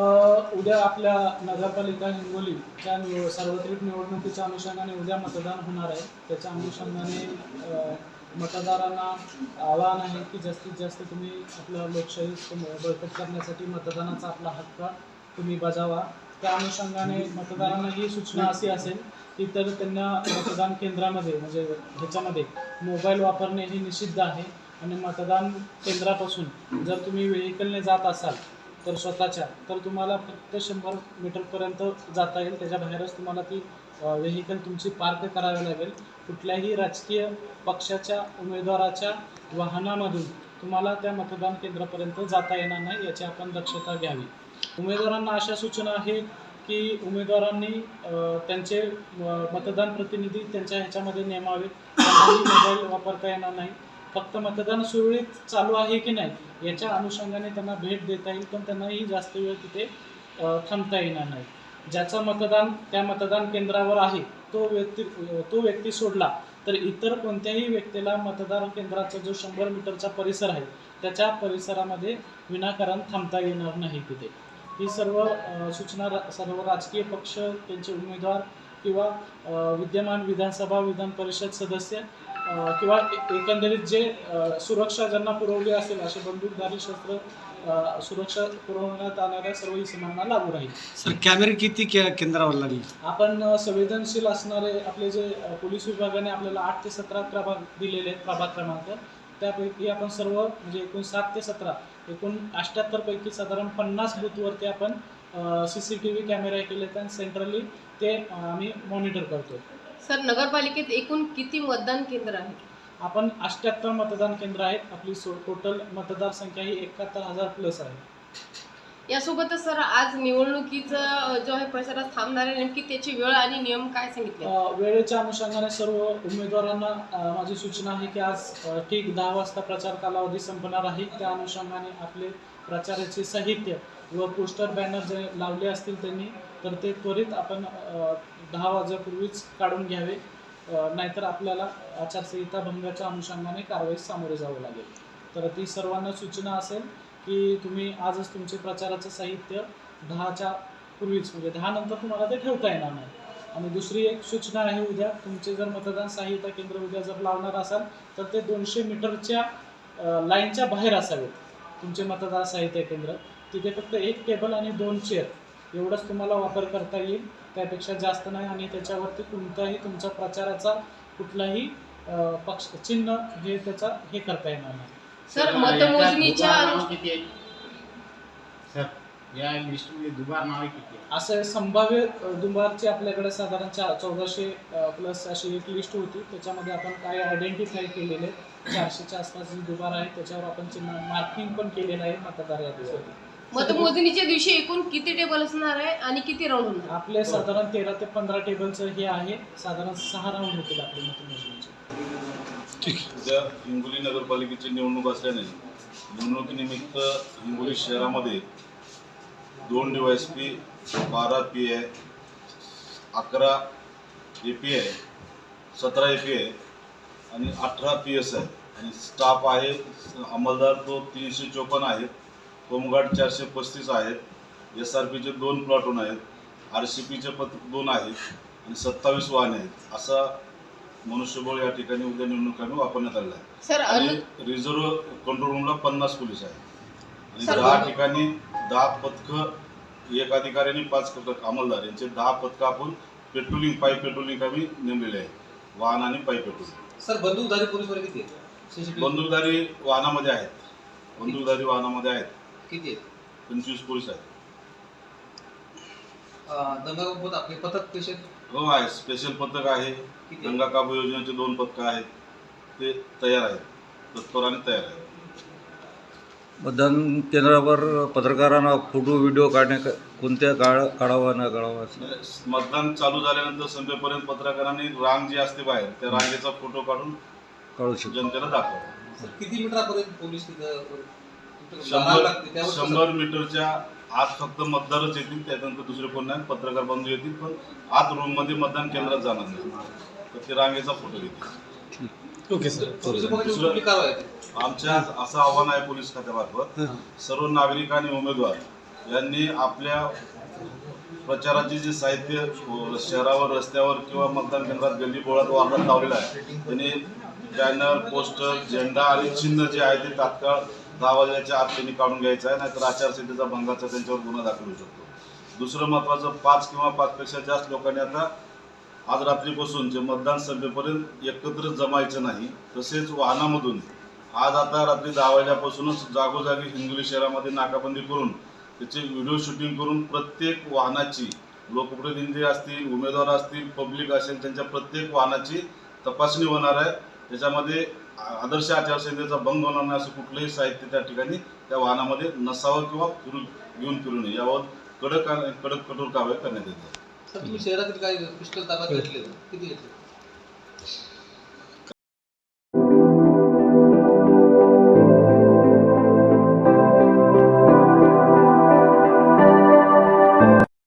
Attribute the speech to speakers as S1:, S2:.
S1: उद्या आपल्या नगरपालिका हिंगोलीच्या निव सार्वत्रिक निवडणुकीच्या अनुषंगाने उद्या मतदान होणार आहे. त्याच्या अनुषंगाने मतदारांना आवाहन आहे की जास्तीत जास्त तुम्ही आपलं लोकशाही बळकट करण्यासाठी मतदानाचा आपला हक्क तुम्ही बजावा. त्या अनुषंगाने मतदारांना ही सूचना अशी असेल की तर त्यांना मतदान केंद्रामध्ये म्हणजे ह्याच्यामध्ये मोबाईल वापरणे हे निषिद्ध आहे. आणि मतदान केंद्रापासून जर तुम्ही व्हेकलने जात असाल तर स्वतःच्या. तर तुम्हाला फक्त शंभर मीटरपर्यंत जाता येईल. त्याच्या बाहेरच तुम्हाला ती व्हेकल तुमची पार्क करावी लागेल. कुठल्याही राजकीय पक्षाच्या उमेदवाराच्या वाहनामधून तुम्हाला त्या मतदान केंद्रापर्यंत जाता येणार नाही याची आपण दक्षता घ्यावी. उमेदवारांना अशा सूचना आहे की उमेदवारांनी त्यांचे मतदान प्रतिनिधी त्यांच्या ह्याच्यामध्ये नेमावे त्यांनाही मोबाईल वापरता येणार नाही. फक्त मतदान सुरळीत चालू आहे की नाही याच्या अनुषंगाने त्यांना भेट देता येईल पण त्यांनाही जास्त वेळ तिथे थांबता येणार नाही. ज्याचं मतदान त्या मतदान केंद्रावर आहे तो व्यक्ती तो व्यक्ती सोडला तर इतर कोणत्याही व्यक्तीला मतदान केंद्राचा जो शंभर मीटरचा परिसर आहे त्याच्या परिसरामध्ये विनाकारण थांबता येणार नाही तिथे. ही सर्व सूचना सर्व राजकीय पक्ष त्यांचे उमेदवार किंवा विद्यमान विधानसभा विधान परिषद सदस्य किंवा एकंदरीत जे सुरक्षा ज्यांना पुरवली असेल असे बंदूकधारी शस्त्र सुरक्षा पुरवण्यात आणाऱ्या सर्व इसमांना लागू राहील.
S2: सर कॅमेरे किती के केंद्रावर लागले?
S1: आपण संवेदनशील असणारे आपले जे पोलीस विभागाने आपल्याला आठ ते सतरा प्रभाग दिलेले आहेत प्रभाग क्रमांक. त्यापैकी आपण सर्व म्हणजे एकूण सात ते सतरा एकूण अठ्ठ्याहत्तर पैकी साधारण पन्नास बूथवरती आपण सी सी टी व्ही कॅमेरे केले आहेत आणि सेंट्रली ते आम्ही मॉनिटर करतो
S3: सर नगरपालिकेत एकूण किती मतदान केंद्र आहेत?
S1: आपण अठ्ठ्याहत्तर मतदान केंद्र आहेत. आपली सो टोटल मतदार संख्या ही एकाहत्तर हजार प्लस आहे.
S3: यासोबतच सर आज निवडणुकीचं जो आहे प्रचारात थांबणार आहे नेमकी त्याची वेळ आणि नियम काय सांगितले?
S1: अ, वेळेच्या अनुषंगाने सर्व उमेदवारांना अ, माझी सूचना आहे की आज अ, ठीक दहा वाजता प्रचार कालावधी संपणार आहे. त्या अनुषंगाने आपले प्रचाराचे साहित्य व पोस्टर बॅनर जे लावले असतील त्यांनी तर ते त्वरित आपण दहा वाजेपूर्वीच काढून घ्यावे. नाहीतर आपल्याला आचारसंहिता भंगाच्या अनुषंगाने कारवाईस सामोरे जावं लागेल. तर ती सर्वांना सूचना असेल की तुम्ही आजच तुमचे प्रचाराचं साहित्य दहाच्या पूर्वीच म्हणजे दहा नंतर तुम्हाला ते ठेवता येणार नाही. आणि दुसरी एक सूचना आहे उद्या तुमचे जर मतदान साहित्य केंद्र उद्या जर लावणार असाल तर ते दोनशे मीटरच्या लाईनच्या बाहेर असावेत तुमचे मतदान साहित्य केंद्र. तिथे फक्त एक टेबल आणि दोन चेअर. एवढंच तुम्हाला वापर करता येईल. त्यापेक्षा जास्त नाही आणि त्याच्यावरती कोणताही तुमचा प्रचाराचा कुठलाही पक्ष चिन्ह हे त्याचा हे करता येणार नाही.
S3: सर मतमोजणीच्या
S4: किती सर या लिस्टमध्ये दुबार नावे किती
S1: असं संभाव्य अ, दुंबारची आपल्याकडे साधारण चा चौदाशे प्लस अशी एक लिस्ट होती. त्याच्यामध्ये आपण काय आयडेंटिफाय केलेले चारशेच्या आसपास जी दुबार आहे त्याच्यावर आपण चिन्ह मार्किंग पण केलेलं आहे मतदार
S3: मतमोजणीच्या दिवशी एकूण किती टेबल असणार आहे आणि किती राऊंड होणार
S1: आपले साधारण तेरा ते पंधरा टेबलचं हे आहे. साधारण सहा राऊंड होतील आपले मतमोजणीचे.
S5: उद्या हिंगोली नगरपालिकेची निवडणूक असल्याने निवडणुकीनिमित्त हिंगोली शहरामध्ये दोन डी एस पी बारा पी आहे अकरा ए पी आहे सतरा ए पी आहे आणि अठरा पी एस आहे आणि स्टाफ आहे अंमलदार तो तीनशे चोपन्न आहेत. होमगार्ड चारशे पस्तीस आहेत. एस आर पीचे दोन प्लॉटून आहेत. आर सी पीचे पत दोन आहेत. आणि सत्तावीस वाहने आहेत. असा मनुष्यबळ या ठिकाणी उद्या निवडणूक आम्ही वापरण्यात आलेला आहे.
S3: सर
S5: आणि रिझर्व्ह कंट्रोल रूमला पन्नास पोलीस आहेत. आणि दहा. ठिकाणी दहा पथकं एक अधिकारी आणि पाच पथक अंमलदार यांचे दहा पथकं आपण पेट्रोलिंग पाईप पेट्रोलिंग आम्ही नेमलेले आहे वाहन आणि पाईप पेट्रोलिंग
S6: सर बंदूकधारी पोलीस किती
S5: बंदूकधारी वाहनामध्ये आहेत. बंदूकधारी वाहनामध्ये आहेत.
S6: किती आहेत
S5: पंचवीस पोलीस आहेत
S6: अं, दंगा आपले पथक कसे?
S5: हो आहे. स्पेशल पथक आहे.
S6: किती?
S5: गंगा काबू योजनेचे दोन पथकं आहेत. ते तयार आहेत. तत्पर आणि तयार आहेत.
S7: मतदान केंद्रावर पत्रकारांना फोटो व्हिडिओ काढण्या कोणत्या काळ काढावा न काढावा असं?
S5: मतदान चालू झाल्यानंतर संपेपर्यंत पत्रकारांनी रांग जी असते बाहेर त्या रांगेचा फोटो काढून
S7: काढू शकतो.
S5: जनतेला दाखवा.
S6: किती मीटरापर्यंत पोलीस तिथं
S5: शंभर मीटरच्या आत फक्त मतदारच येतील त्यानंतर दुसरे कोण नाही पत्रकार बंधू येतील पण आत रूममध्ये मतदान केंद्रात जाणार नाही. तर ते रांगेचा फोटो घेतील.
S2: Okay sir.
S5: आमच्या असं आव्हान आहे पोलीस खात्यामार्फत. सर्व नागरिक आणि उमेदवार यांनी आपल्या प्रचाराचे जे साहित्य शहरावर रस्त्यावर किंवा मतदान केंद्रात गल्ली बोळात वापरात लावलेलं आहे त्यांनी बॅनर पोस्टर झेंडा आणि चिन्ह जे आहे ते तात्काळ दहा वाजल्याच्या आत त्यांनी काढून घ्यायचं आहे नाहीतर आचारसंहितेचा भंगाचा त्यांच्यावर गुन्हा दाखल होऊ शकतो. दुसरं महत्त्वाचं पाच किंवा पाचपेक्षा जास्त लोकांनी आता आज रात्रीपासून जे मतदान सभेपर्यंत एकत्र जमायचं नाही तसेच वाहनामधून. आज आता रात्री दहा वाजल्यापासूनच जागोजागी हिंगोली शहरामध्ये नाकाबंदी करून त्याचे व्हिडिओ शूटिंग करून प्रत्येक वाहनाची लोकप्रतिनिधी असतील उमेदवार असतील पब्लिक असेल त्यांच्या प्रत्येक वाहनाची तपासणी होणार आहे. त्याच्यामध्ये आदर्श आचारसंहितेचा भंग होणार नाही असं कुठलंही साहित्य त्या ठिकाणी त्या वाहनामध्ये नसावं किंवा फिरू घेऊन फिरू नये यावर कडक कडक कठोर कारवाई करण्यात येते.
S6: सर तुम्ही शहरातील काही पिस्टल ताब्यात घेतले किती घेतले